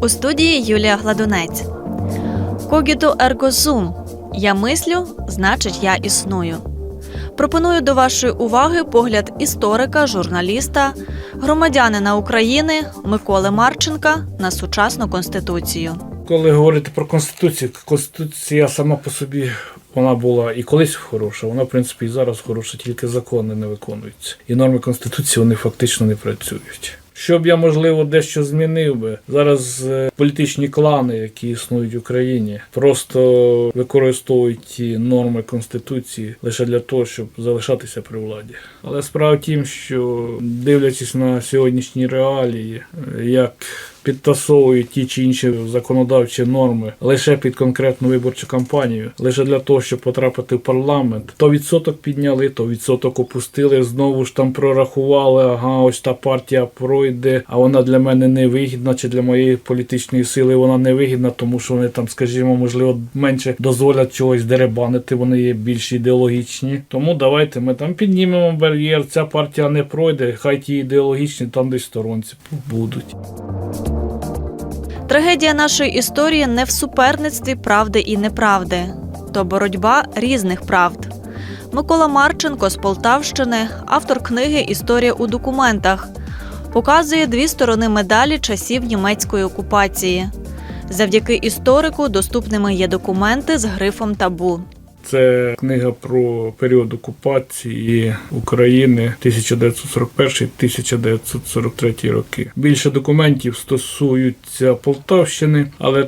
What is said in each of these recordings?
У студії Юлія Гладунець. Когіто ерго зум. Я мислю, значить, я існую. Пропоную до вашої уваги погляд історика, журналіста, громадянина України Миколи Марченка на сучасну конституцію. Коли говорити про конституцію, конституція сама по собі вона була і колись хороша, вона в принципі і зараз хороша, тільки закони не виконуються. І норми конституції вони фактично не працюють. Щоб я, можливо, дещо змінив би зараз е, політичні клани, які існують в Україні, просто використовують ті норми конституції лише для того, щоб залишатися при владі. Але справа в тім, що дивлячись на сьогоднішні реалії, е, як підтасовують ті чи інші законодавчі норми лише під конкретну виборчу кампанію, лише для того, щоб потрапити в парламент, то відсоток підняли, то відсоток опустили. Знову ж там прорахували. Ага, ось та партія пройде, а вона для мене не вигідна, чи для моєї політичної сили вона не вигідна, тому що вони там, скажімо, можливо, менше дозволять чогось деребанити. Вони є більш ідеологічні. Тому давайте ми там піднімемо бар'єр. Ця партія не пройде. Хай ті ідеологічні там десь сторонці будуть. Трагедія нашої історії не в суперництві правди і неправди, то боротьба різних правд. Микола Марченко з Полтавщини, автор книги Історія у документах, показує дві сторони медалі часів німецької окупації. Завдяки історику доступними є документи з грифом табу. Це книга про період окупації України 1941-1943 роки. Більше документів стосуються Полтавщини, але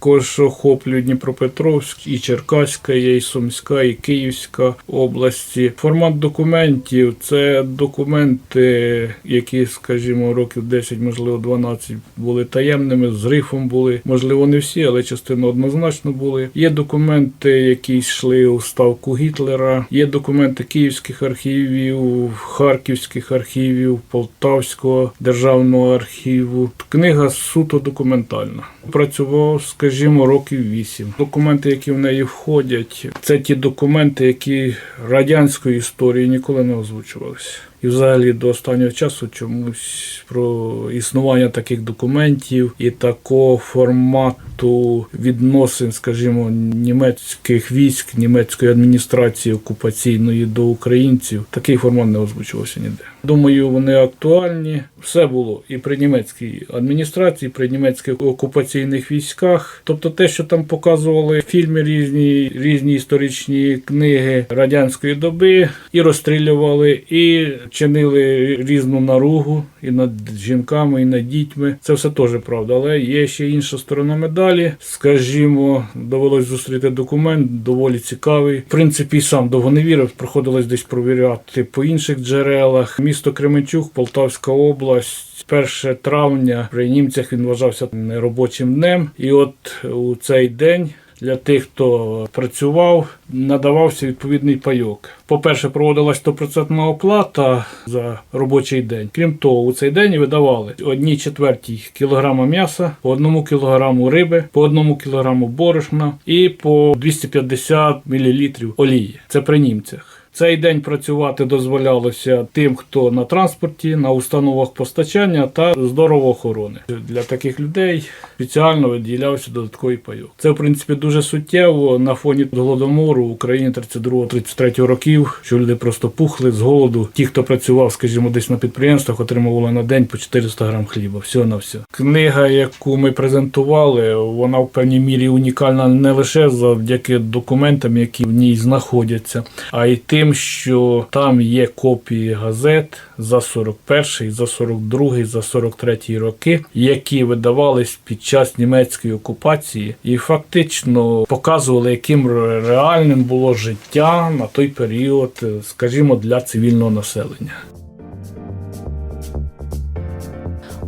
також охоплюють Дніпропетровськ, і Черкаська, і Сумська, і Київська області. Формат документів це документи, які, скажімо, років 10, можливо, 12 були таємними, з грифом були. Можливо, не всі, але частина однозначно були. Є документи, які йшли у ставку Гітлера. Є документи київських архівів, харківських архівів, Полтавського державного архіву. Книга суто документальна. Працював, скажімо, років вісім. Документи, які в неї входять, це ті документи, які радянської історії ніколи не озвучувалися. І взагалі до останнього часу чомусь про існування таких документів і такого формату відносин, скажімо, німецьких військ, німецької адміністрації окупаційної до українців, такий формат не озвучувався ніде. Думаю, вони актуальні. Все було і при німецькій адміністрації, при німецьких окупаційних військах. Тобто, те, що там показували фільми, різні різні історичні книги радянської доби, і розстрілювали, і чинили різну наругу і над жінками, і над дітьми. Це все теж правда. Але є ще інша сторона медалі. Скажімо, довелось зустріти документ, доволі цікавий. В принципі, і сам довго не вірив, приходилось десь провіряти по інших джерелах. Місто Кременчук, Полтавська область. 1 травня при німцях він вважався неробочим днем, і от у цей день для тих, хто працював, надавався відповідний пайок. По-перше, проводилась 100% оплата за робочий день. Крім того, у цей день видавали одній четвертій кілограма м'яса, по одному кілограму риби, по одному кілограму борошна і по 250 мл олії. Це при німцях. Цей день працювати дозволялося тим, хто на транспорті, на установах постачання та здоровоохорони. Для таких людей спеціально виділявся додатковий пайок. Це в принципі дуже суттєво на фоні голодомору в Україні 32-33 років, що люди просто пухли з голоду. Ті, хто працював, скажімо, десь на підприємствах, отримували на день по 400 грам хліба. Все на все. Книга, яку ми презентували, вона в певній мірі унікальна не лише завдяки документам, які в ній знаходяться, а й тим, що там є копії газет за 41, за 42, за 43 роки, які видавались під час німецької окупації, і фактично показували, яким реальним було життя на той період, скажімо, для цивільного населення.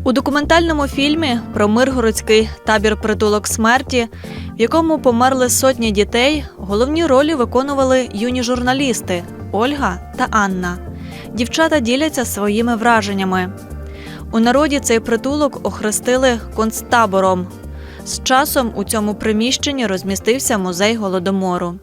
У документальному фільмі про Миргородський табір притулок смерті, в якому померли сотні дітей, головні ролі виконували юні журналісти Ольга та Анна. Дівчата діляться своїми враженнями. У народі цей притулок охрестили концтабором. З часом у цьому приміщенні розмістився музей голодомору.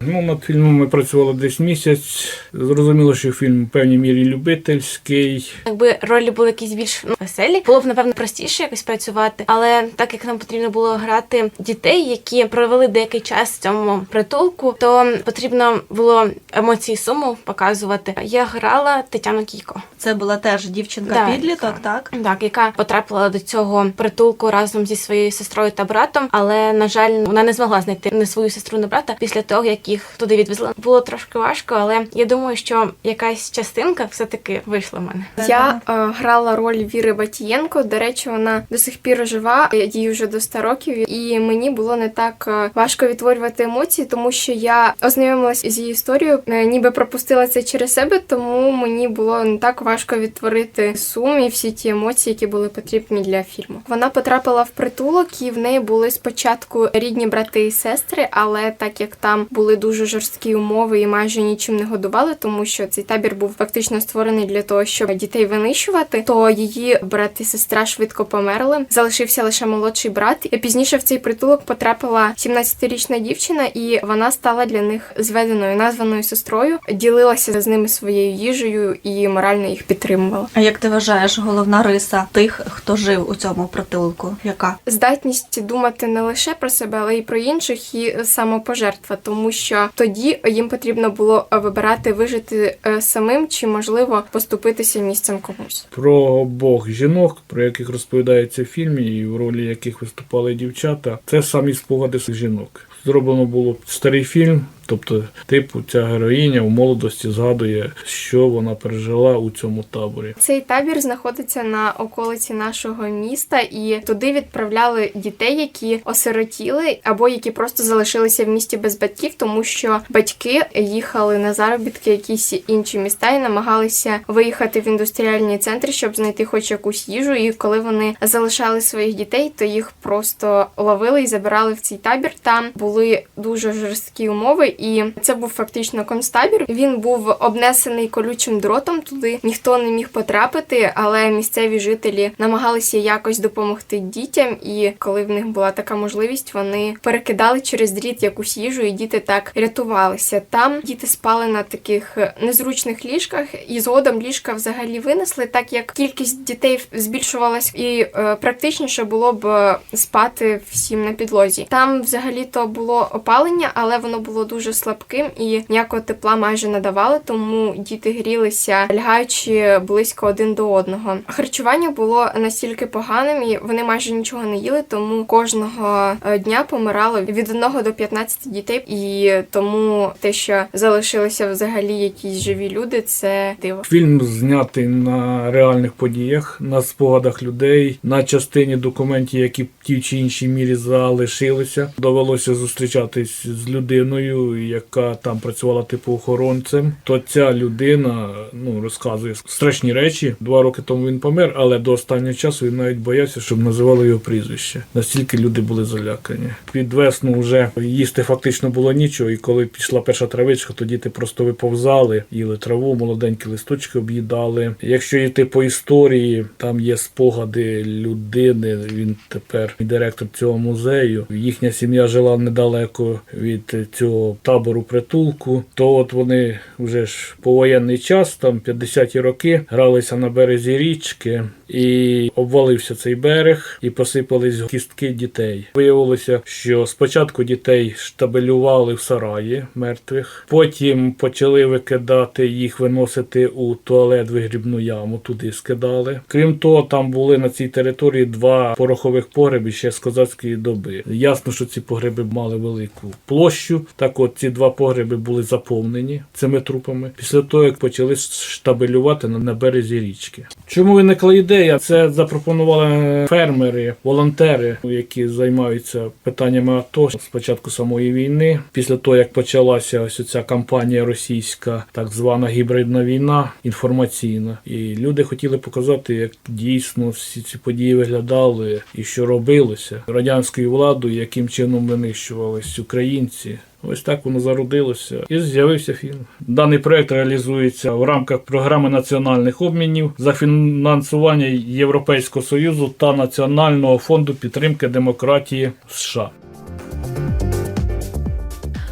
Ну, над фільмом ми працювали десь місяць. Зрозуміло, що фільм в певній мірі любительський. Якби ролі були якісь більш ну, веселі, було б напевно простіше якось працювати. Але так як нам потрібно було грати дітей, які провели деякий час в цьому притулку, то потрібно було емоції суму показувати. Я грала Тетяну Кійко. Це була теж дівчинка-підліток, так? Так, яка потрапила до цього притулку разом зі своєю сестрою та братом, але на жаль, вона не змогла знайти не свою сестру, не брата після того, як їх туди відвезли. Було трошки важко, але я думаю, що якась частинка все таки вийшла в мене. Я е, грала роль Віри Батієнко. До речі, вона до сих пір жива, їй вже до 100 років, і мені було не так е, важко відтворювати емоції, тому що я ознайомилася з її історією, е, ніби пропустила це через себе, тому мені було не так важко відтворити сум і всі ті емоції, які були потрібні для фільму. Вона потрапила в притулок, і в неї були спочатку рідні брати і сестри, але так як там були дуже жорсткі умови і майже нічим не годували, тому що цей табір був фактично створений для того, щоб дітей винищувати, то її брат і сестра швидко померли. Залишився лише молодший брат. І пізніше в цей притулок потрапила 17-річна дівчина, і вона стала для них зведеною, названою сестрою, ділилася з ними своєю їжею і морально їх підтримувала. А як ти вважаєш, головна риса тих, хто жив у цьому притулку? Яка? здатність думати не лише про себе, але й про інших, і самопожертва, тому що тоді їм потрібно було вибирати вижити е, самим чи можливо поступитися місцем комусь. Про бог жінок, про яких розповідається в фільмі, і в ролі яких виступали дівчата, це самі спогади з жінок. Зроблено було старий фільм, тобто, типу, ця героїня в молодості згадує, що вона пережила у цьому таборі. Цей табір знаходиться на околиці нашого міста, і туди відправляли дітей, які осиротіли або які просто залишилися в місті без батьків, тому що батьки їхали на заробітки якісь інші міста і намагалися виїхати в індустріальні центри, щоб знайти хоч якусь їжу. І коли вони залишали своїх дітей, то їх просто ловили і забирали в цей табір. Там були дуже жорсткі умови, і це був фактично концтабір. Він був обнесений колючим дротом. Туди ніхто не міг потрапити, але місцеві жителі намагалися якось допомогти дітям. І коли в них була така можливість, вони перекидали через дріт якусь їжу, і діти так рятувалися. Там діти спали на таких незручних ліжках, і згодом ліжка взагалі винесли, так як кількість дітей збільшувалась, і е, практичніше було б е, спати всім на підлозі. Там взагалі-то було опалення, але воно було дуже слабким і ніякого тепла майже не давали, тому діти грілися, лягаючи близько один до одного. Харчування було настільки поганим, і вони майже нічого не їли, тому кожного е, дня помирало від 1 до 15 дітей. І тому те, що залишилися взагалі якісь живі люди, це диво. Фільм знятий на реальних подіях, на спогадах людей, на частині документів, які в тій чи іншій мірі залишилися. Довелося зустрічатись з людиною, яка там працювала типу охоронцем. То ця людина ну розказує страшні речі. Два роки тому він помер, але до останнього часу він навіть боявся, щоб називали його прізвище. Настільки люди були залякані. Під весну вже їсти фактично було нічого, і коли пішла перша травичка, то діти просто виповзали, їли траву, молоденькі листочки об'їдали. Якщо йти по історії, там є спогади людини. Він тепер директор цього музею. Їхня сім'я жила недалеко від цього табору притулку. То от вони вже ж повоєнний час, там 50-ті роки, гралися на березі річки. І обвалився цей берег, і посипались кістки дітей. Виявилося, що спочатку дітей штабелювали в сараї мертвих, потім почали викидати їх, виносити у туалет вигрібну яму, туди скидали. Крім того, там були на цій території два порохових погреби ще з козацької доби. Ясно, що ці погреби мали велику площу. Так, от ці два погреби були заповнені цими трупами. Після того, як почали штабелювати на, березі річки. Чому виникла ідея? Це запропонували фермери, волонтери, які займаються питаннями АТО з початку самої війни. Після того, як почалася ось ця кампанія російська, так звана гібридна війна, інформаційна, і люди хотіли показати, як дійсно всі ці події виглядали і що робилося радянською владою, яким чином винищувались українці. Ось так воно зародилося і з'явився фільм. Даний проект реалізується в рамках програми національних обмінів за фінансування Європейського союзу та Національного фонду підтримки демократії США.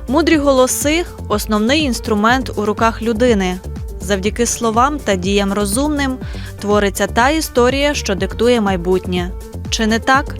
Мудрі голоси основний інструмент у руках людини. Завдяки словам та діям розумним твориться та історія, що диктує майбутнє. Чи не так?